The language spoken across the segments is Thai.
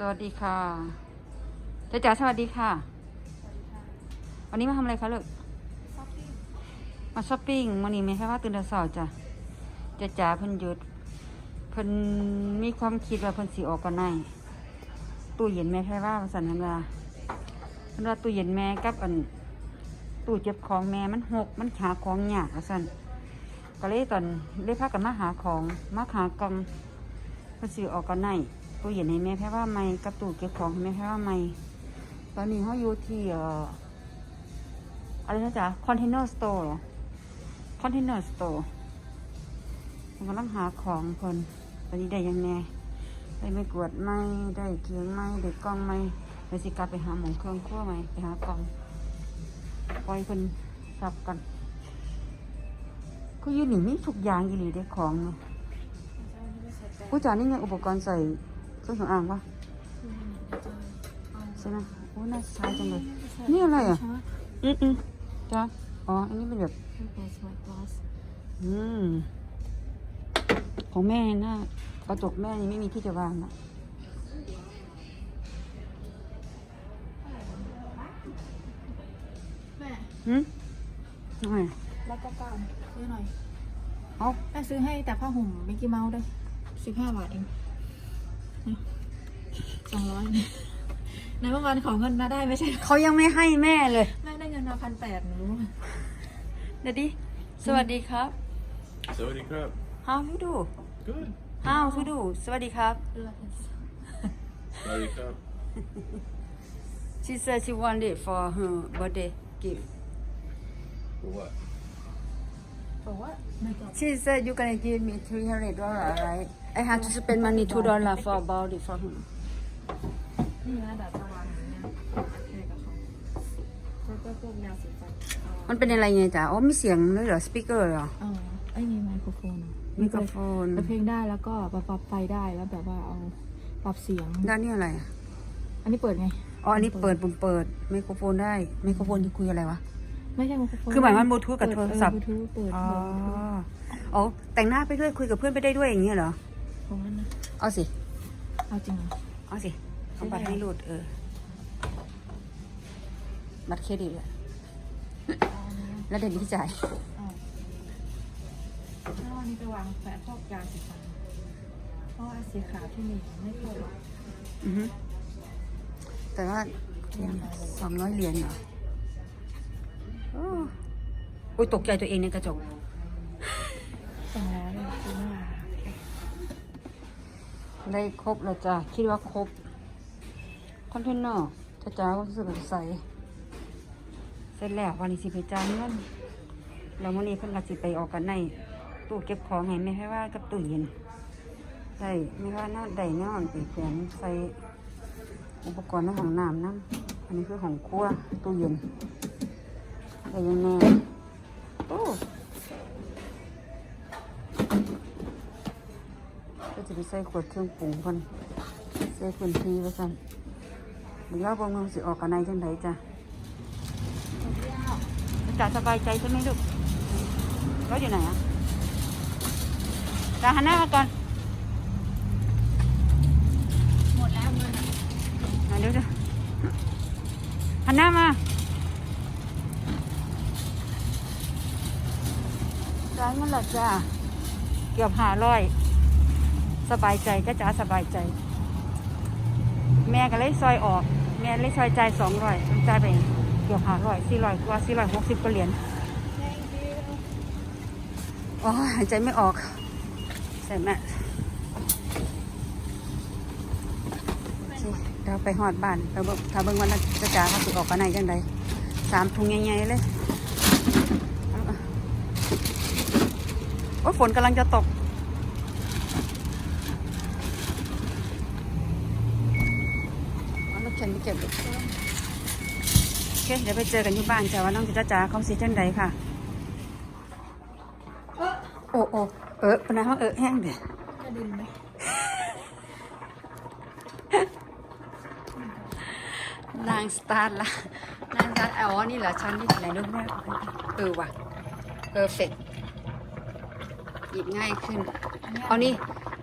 สวัสดีค่ะเจ๊จ๋าสวัสดีค่ะ วันนี้มาทำอะไรคะลูกมาช้อปปิ้งวันนี้ไม่ใช่ว่าตื่นแต่เช้าจ้ะเจ๊จ๋าเพิ่นหยุดเพิ่นมีความคิดว่าเพิ่นสิออกกันไหนตู้เย็นแม่แค่ว่าสันนันว่าเพิ่นว่าตู้เย็นแม่กับอันตู้เก็บของแม่มันหกมันหาของยากว่าซั่นก็เลยตอนเลยพากันมาหาของมาหากล่องก็ซื้อออกก็ไหน ตู้เย็นให้แม่แพ้ว่าไม่กับตู้เก็บของให้แม่แพ้ว่าไม่ตอนนี้เขาอยู่ที่เอ่ออะไรนะจ๊ะคอนเทนเนอร์สโตร์คอนเทนเนอร์สโตร์มันกำลังหาของคนตอนนี้ได้ยังแน่ได้ไม่กวดไม่ได้เคียงไม่ได้กล้องไม่ไปสิกลับไปหาหมองเครื่องครัวไหมไปหากล่องปล่อยคนสับกันก็ยืนหนีมีทุกอย่างอีหลีได้ของผู้จานี่ไงอุปกรณ์ใส่ รื่องสำอางปะใช่ไหมโอ้น่าใช้จังเลย นี่อะไรอะ อืมอืมจ้าอ๋อ อันนี้เป็นแบบ อืม ของแม่น่ากระจกแม่นี่ไม่มีที่จะวางนะแม่หืมทำไมรับกระเป๋าซื้อหน่อย เอาแม่ซื้อให้แต่ผ้าห่มมิกกี้เมาส์ด้วยสิบห้าบาทเอง สองร้อยในเมื่อวานขอเงินมาได้ไม่ใช่เหรอเขายังไม่ให้แม่เลย แม่ได้เงินมาพันแปดหนูรู้เดี๋ยวดิ สวัสดีครับ Saudi crab. How you do Good. How you do สวัสดีครับเลือด Saudi crab. She said she wanted for her birthday gift For what? บอกว่าไม่จบ She said you gonna give me three hundred dollar, right? I have to spend money two dollar for about it for him. นี่นะดัดตะวันอย่างเงี้ยใช่กับเขาแล้วก็พวกยาสีฟันมันเป็นอะไรไงจ๊ะอ๋อมีเสียงเลยเหรอสปีกเกอร์เหรอเออไอ้นี่ไมโครโฟนอะไมโครโฟนเปิดเพลงได้แล้วก็ปรับปรับไฟได้แล้วแบบว่าเอาปรับเสียงด้านนี้อะไรอะอันนี้เปิดไงอ๋ออันนี้เปิดปุ่มเปิดไมโครโฟนได้ไมโครโฟนที่คุยอะไรวะไม่ใช่ไมโครโฟนคือหมายว่า Bluetooth กับโทรศัพท์บลูทูธเปิดอ๋อเปิด Bluetooth อ๋อแต่งหน้าไปด้วยคุยกับเพื่อนไปได้ด้วยอย่างเงี้ยเหรอ ของนั้นนะ เอาสิ เอาจริงเหรอเอาสิ เอาบัตรให้หลุดเออ บัตรเครดิตอะเอาอันนี้นะแล้วเดี๋ยวนี้จ่าย เอาแล้วอันนี้ไปวางแปะพวกยาสีฟันเพราะว่าสีขาวที่มีไม่ค่อยหรอกอือฮึแต่ว่าสองร้อยเหรียญเหรอโอ้โอ้ยตกใจตัวเองในกระจก สองร้อยเลยคือว่า ได้ครบแล้วจ้ะ คิดว่าครบ คอนเทนเนอร์จ้าจ้าก็รู้สึกใสเสร็จแล้ววันนี้สิไปจ่าเงินแล้ววันนี้เพิ่นก็สิไปออกกันในตู้เก็บของให้ไม่ให้ว่ากับตู้เย็นใส่ไม่ว่าน้าใดหน้ามันเป็นแขนใส่อุปกรณ์ในห้องน้ำนั่นอันนี้คือของครัวตู้เย็นแต่ยังแน่โอ้ก็จะ ไปใส่ขวดเครื่องปรุงคนใส่พื้นที่ไว้กันเดี๋ยวเราบางมือสิออกกันในจังไดจ้ะจ๋าสบายใจใช่ไหมลูกรถอยู่ไหนอะจ๋าหันหน้ามาก่อน หมดแล้วเงินอะเดี๋ยวเดี๋ยวหันหน้ามาจ่ายเงินหลัจ้าเกือบหาร้อย สบายใจก็จ๋าสบายใจ แม่ก็เลยซอยออก แม่เลยซอยใจสองร้อยจ่ายไปเกือบหาร้อยสี่ร้อยกว่าสี่ร้อยหกสิบกว่าเหรียญโอ้ยหายใจไม่ออกใส่แม่เราไปหอดบ้านเราบถ้าเบิ่งวันนั้นจะจ๋าเขาสิออกกันไหนจังใดสามถุงใหญ่ๆเลยเอาเอาโอ้ฝนกำลังจะตก เอาลูกเข็นไปเก็บลูกโอเคเดี๋ยวไปเจอกันที่บ้านจ้าว่าน้องจ้าจ๋าเขาสีเช่นใดค่ะโอ้โอ้เออปะนะเขาเออแห้งเดี๋ยวกระดิ่งไหมนางสตาร์ทละนางสตาร์ทอ๋อนี่เหรอชั้นที่ไหนรูปแม่เออว่ะเพอร์เฟกหยิบง่ายขึ้น เอานี่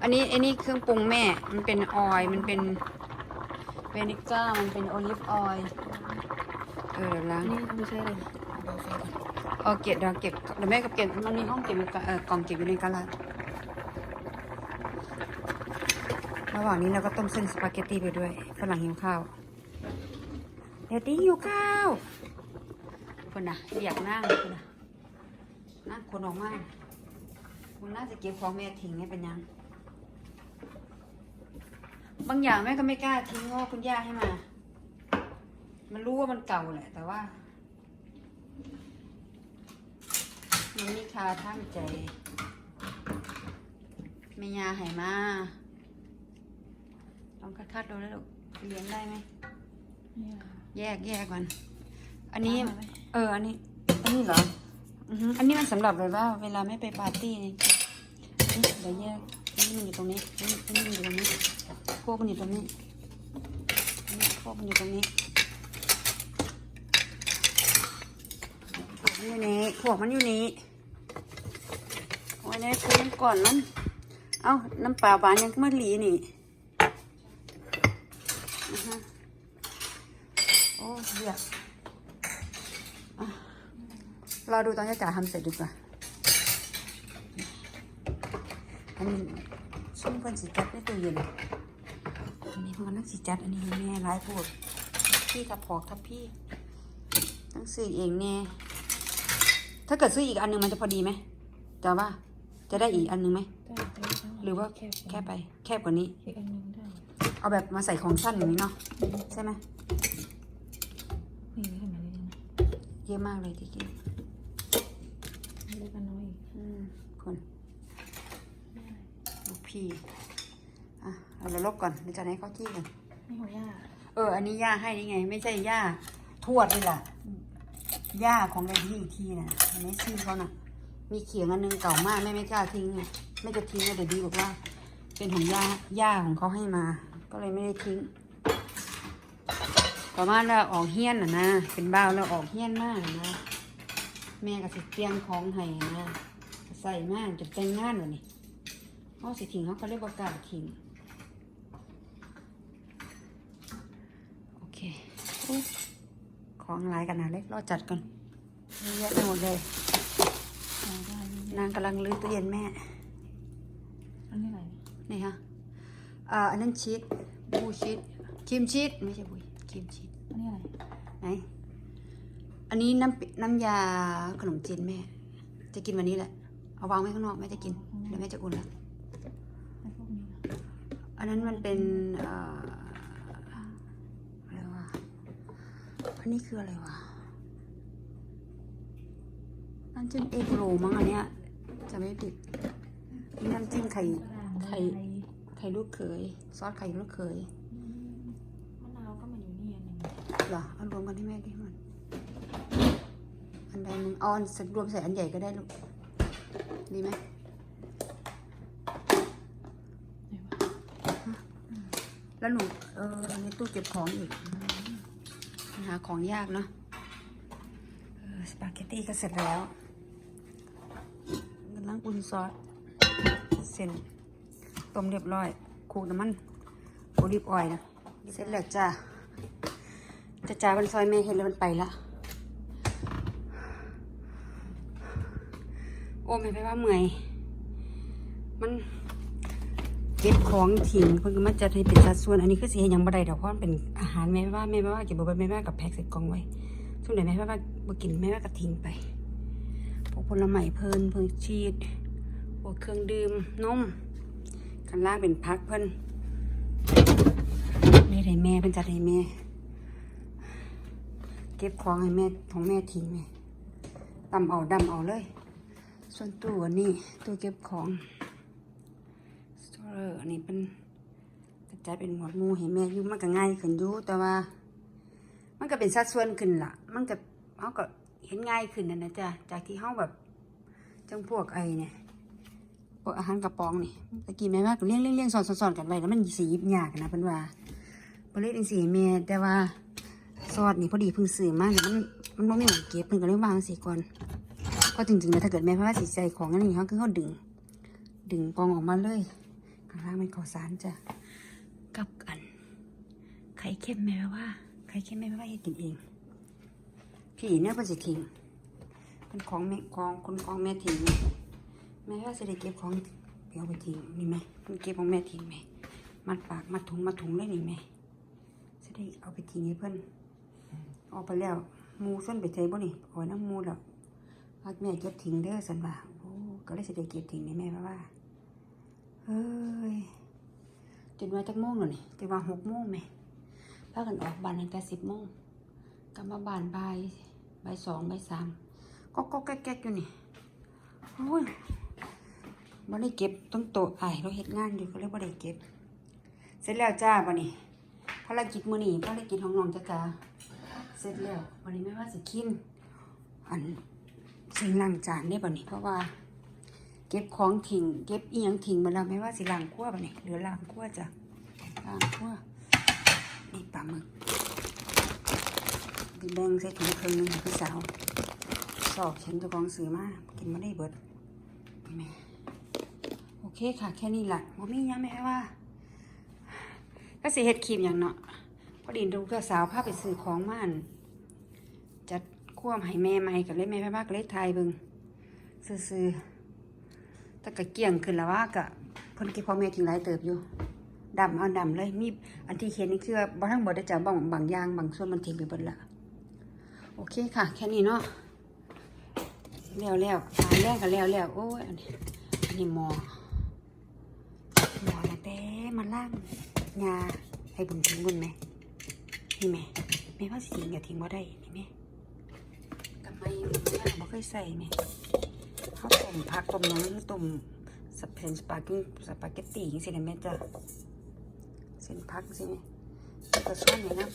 อันนี้อันนี้เครื่องปรุงแม่ มันเป็นออยล์มันเป็น เวนิก้ามันเป็นโอลิฟออยล์เออเดี๋ยวล้างนี่ไม่ใช่เลยเบาไฟก่อนเอาเก็บเดี๋ยวเก็บเดี๋ยวแม่กับเก็บมันมีห้องเก็บอยู่กะเออกล่องเก็บอยู่ในกะลาระหว่างนี้เราก็ต้มเส้นสปาเกตตีไปด้วยฝรั่งหิวข้าวเดดดี้หิวข้าวคนน่ะอยากนั่งคนน่ะนั่งคนออกมาคุณน่าจะเก็บของแม่ทิ้งให้เป็นยัง บางอย่างแม่ก็ไม่กล้าทิ้งเพราะว่าคุณย่าให้มา มันรู้ว่ามันเก่าแหละ แต่ว่า มันมีคาท่ามใจไม่ยาใหายมาลองคัดๆดูแล้วลูกเลี้ยงได้ไหมเนี่ยแยกแยกก่อน อันนี้เอามาไหมเออ อันนี้ อันนี้เหรออือฮึอันนี้มันสำหรับแบบว่า เวลาไม่ไปปาร์ตี้นี่นี่เดี๋ยวแยกอั นนี้มันอยู่ตรงนี้นนี้อันนี้มันอยู่ตรงนี้พวกมันอยู่ตรงนี้นนี้พวกมันอยู่ตรงนี้พวกมันอยู่นี่พวกมันอยู่นี่โอ้ยเนี่ยคือมันก่อนมันเอ้าน้ำปลาหวานยังก็มาหลีนี่อือฮะโอ้เรียบอะรอดูตอนจะจ่าทำเสร็จดีกว่า อั นนี้ช่วงเพิ่นสิจัดในตู้เย็นอันนี้เพิ่นกำลังสิจัดอันนี้แม่ร้ายพูดพี่กับพอกทับพี่ต้องซื้อเองแน่ถ้าเกิดซื้ออีกอันหนึ่งมันจะพอดีไหมแต่ว่าจะได้อีกอันหนึ่งไหมได้ได้ได้หรือว่าแคบแค่ไปแคบกว่านี้อีกอันหนึงได้เอาแบบมาใส่ของสั้นอย่างนี้เนาะใช่ไหมนี่ไม่ทำอะไรเลยนะเยอะมากเลยที่กินเล็กอันน้อยอีกอืมคนลูก พี่อะเอาเราลบก่อนเดี๋ยวจะให้เขาจี้กันนี่ของย่าเออ อันนี้ย่าให้นี่ไง ไม่ใช่ย่าทวดเลยล่ะย่าของในที่อีกทีน่ะอันนี้ชื่อเขาน่ะ มีเขียงอันนึงเก่ามากแม่ไม่กล้าทิ้งไงไม่จะทิ้งเลยเดี๋ยวดีบอกว่า เป็นของย่าย่าของเขาให้มา ก็เลยไม่ได้ทิ้งประมาณว่าออกเฮี้ยนน่ะนะ เป็นบ้าวแล้วออกเฮี้ยนมากนะ แม่ก็สิเตรียมของให้นะ ใส่มากจะแต่งงานวะนี่ เขาสิทิ้งเขาก็เลยบอกกล้าทิ้งโอเคอุ๊ยของหลายกันนะเล็กรอจัดก่อนเยอะแยะไปหมดเลยเอาได้นี่นางกำลังลื้อตู้เย็นแม่ อันนี้อะไรเนี่ยนี่ฮะอ่าอันนั้นชีสบูชีสครีมชีสไม่ใช่บุยครีมชีสอันนี้อะไรไหนอันนี้น้ำปิน้ำยาขนมจีนแม่ จะกินวันนี้แหละ เอาวางไว้ข้างนอกแม่จะกิน เดี๋ยวแม่จะอุ่นละ ไอ้พวกนี้นะ อั นนั้นมันเป็นเอ่ออะไรวะอันนี้คืออะไรวะน้ำจิ้มเอกโรมั้งอันเนี้ยจะไม่ผิดนี่น้ำจิ้มไข่ไข่ไข่ลูกเขยซอสไข่ลูกเขยมะนาวก็มาอยู่นี่อันหนึ่งเหรอเอารวมกันให้แม่ดิมันอันใดหนึ่งเอาอันรวมใส่อันใหญ่ก็ได้ลูกดีไหม ไหนวะ แล้วหนู เอออันตู้เก็บของอีก หาของยากเนาะสปาเกตตี้ก็เสร็จแล้วกำลังอุ่นซอส เส้นต้มเรียบร้อยคลุกน้ำมันโอลิฟออยล์นะ เสร็จแล้วจ้าจะจ่ามันซอยแม่เห็นแล้วมันไปละ โอ้ไม่ไปว่าเมื่อย มัน เก็บของทิ้งเพิ่นก็มาจัดให้เป็นสัดส่วนอันนี้คือสิเฮ็ดหยังบ่ได้ดอกเพราะมันเป็นอาหารแม่ว่าแม่ว่าเก็บบ่เบิดแม่ว่ากับแพ็คใส่กล่องไว้ช่วงไหนแม่ว่าบ่กินแม่ว่าก็ทิ้งไปพวกผลไม้เพิ่นพวกชีสพวกเครื่องดื่มนมข้างล่างเป็นพักเพิ่นนี่ให้แม่เพิ่นจัดให้แม่เก็บของให้แม่ของแม่ทิ้งแม่ตำเอาดำเอาเลย ส่วนตู้อันนี้ตู้เก็บของ สโตรออันนี้เป็นกระจายเป็นหมวดหมู่ให้แม่อยู่มันก็ง่ายขึ้นอยู่แต่ว่า มันก็เป็นสัดส่วนขึ้นละมันก็เฮาก็เห็นง่ายขึ้นนั่นะจ๊ะจากที่เฮาแบบจังพวกไอ้เนี่ยพวกอาหารกระป๋องนี่ตะกี้แม่ว่าก็เลี้ยงเลี้ยงเลี้ยงสอนสอนกันไว้แล้วมันสิหยิบยากนะเพิ่นว่าบ่เลยจังซี่แม่แต่ว่าซอสนี่พอดีเพิ่งซื้อมาแต่มันมันบ่มีหม้องเก็บเพิ่นก็เลยวางสิก่อนเพราะจริงๆแล้วถ้าเกิดแม่ว่าสิใส่ของอันนี้เฮาคือเฮาดึง ดึงปองออกมาเลย ข้างล่างเป็นข้าวสารจ้ะกับอันขข่เค็มแม่ว่า ไข่เค็มแม่ว่าให้กินเอง พี่เนี่ยเป็นสิทิ้งเป็นของแม่ของคุณของแม่ทิ้งแม่ว่าจะได้เก็บของเดี๋ยวเอาไปทิ้งนี่ไหมมันเก็บของแม่ทิ้งไหมมัดปากมัดถุงมัดถุงได้นี่ไหมจะได้เอาไปทิ้งให้เพื่อนออกไปแล้วหมูส้นไปเทบ่นี่โอ้ยน้ำหมูแล้วว่าแม่เก็บทิ้งเด้อสันว่าโอ้ก็เลยจะได้เก็บทิ้งนี่แม่ว่าว่า เฮ้ยจนว่าจักโมงแล้วนี่จนว่าหกโมงไหมพากันออกบ้านตั้งแต่สิบโมงกลับมาบ้านบ่ายบ่ายสองบ่ายสามก็ก็แก๊กๆอยู่นี่โอ้ยบ่ได้เก็บต้องโตะไอเราเฮ็ดงานอยู่ก็เลยบ่ได้เก็บ เสร็จแล้วจ้าบัดนี้ภารกิจมื้อนี้ภารกิจของน้องจ้าจ้าเสร็จแล้ววันนี้แม่ว่าสิคิมอันสิ่งล้างจานได้บัดนี้เพราะว่า เก็บของทิ้งเก็บอีหยังทิ้งมาแล้วแม่ว่าสิล้างครัวบัดนี้เหลือล้างครัวจ้ะล้างครัวนี่ปลาหมึกแบ่งใส่ถุงครึ่งนึงพี่สาวสอบฉันจะกองซื้อมากินมาได้เบิดแม่โอเคค่ะ แค่นี้แหละว่ามีหยังไหมว่าก็สิเฮ็ดครีมอย่างเนาะพอดีดูเจ้าสาวพาไปซื้อของมาอั่นจัดควมให้แม่ใหม่กับเลยแม่แม่บ้าก็เลยทยบิ่งซื้อ แต่ก็เกี่ยงขึ้นแล้วว่าก็เพิ่นก็บพ่อแม่ทิ้งหลายเติบอยู่ดำเอาดำเลยมีอันที่เขียนนี่คือว่าบ่ทั้งหมดได้จะบางบางอย่างบางส่วนมันทิ้งไปเบิดละโอเคค่ะ แค่นี้เนาะแล้วแล้วตาแรกก็แล้วแล้วโอ้ยอันนี้อันนี้หมอหมอนะแต่มาล่างยาให้บุญทิ้งบุญไหมนี่แม่แม่ว่าสิทิ้งอย่าทิ้งบ่ได้นี่แม่ทำไมแม่บ่เคยใส่แม่เขาต้มผักต้มหยังหรือต้มสเปนสปาเกตสปาเกตตี้จังซี่นะแม่จ้ะเส้นผักสิแม่แล้วก็ช้อนนี่นะ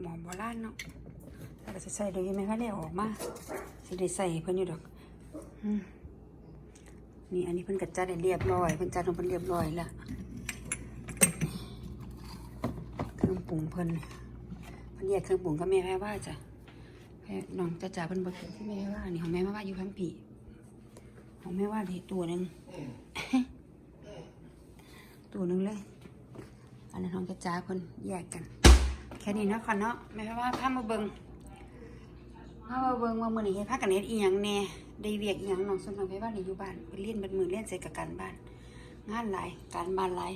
หมอโบราณเนาะแล้วก็จะใส่โดยไม่ค่อยได้ออกมาสิได้ใส่เพิ่นอยู่ดอกนี่อันนี้เพิ่นกัดจัดให้เรียบร้อยเพิ่นจัดของเพิ่นเรียบร้อยแล้วเครื่องปรุงเพิ่นเพิ่นแยกเครื่องปรุงกับแม่แม่ว่าจ้ะ น้องจะจ่าเพิ่นบ่กินที่แม่ว่านี่ของแม่ว่าอยู่พังปีของแม่ว่านี่ตัวหนึ่งตัวหนึ่งเลยอันนั้นของจะจ่าเพิ่นแยกกัน แค่นี้เนาะค่ะเนาะแม่ว่าพามาเบิงพามาเบิงว่ามื้อนี้เฮ็ดพากันเฮ็ดอีหยังแน่ได้เวียกอีหยังน้องสนน้องไปบ้านนี่อยู่บ้านไปเรียนบัดมือเรียนเสร็จกับการบ้าน งานหลายการบ้านหลาย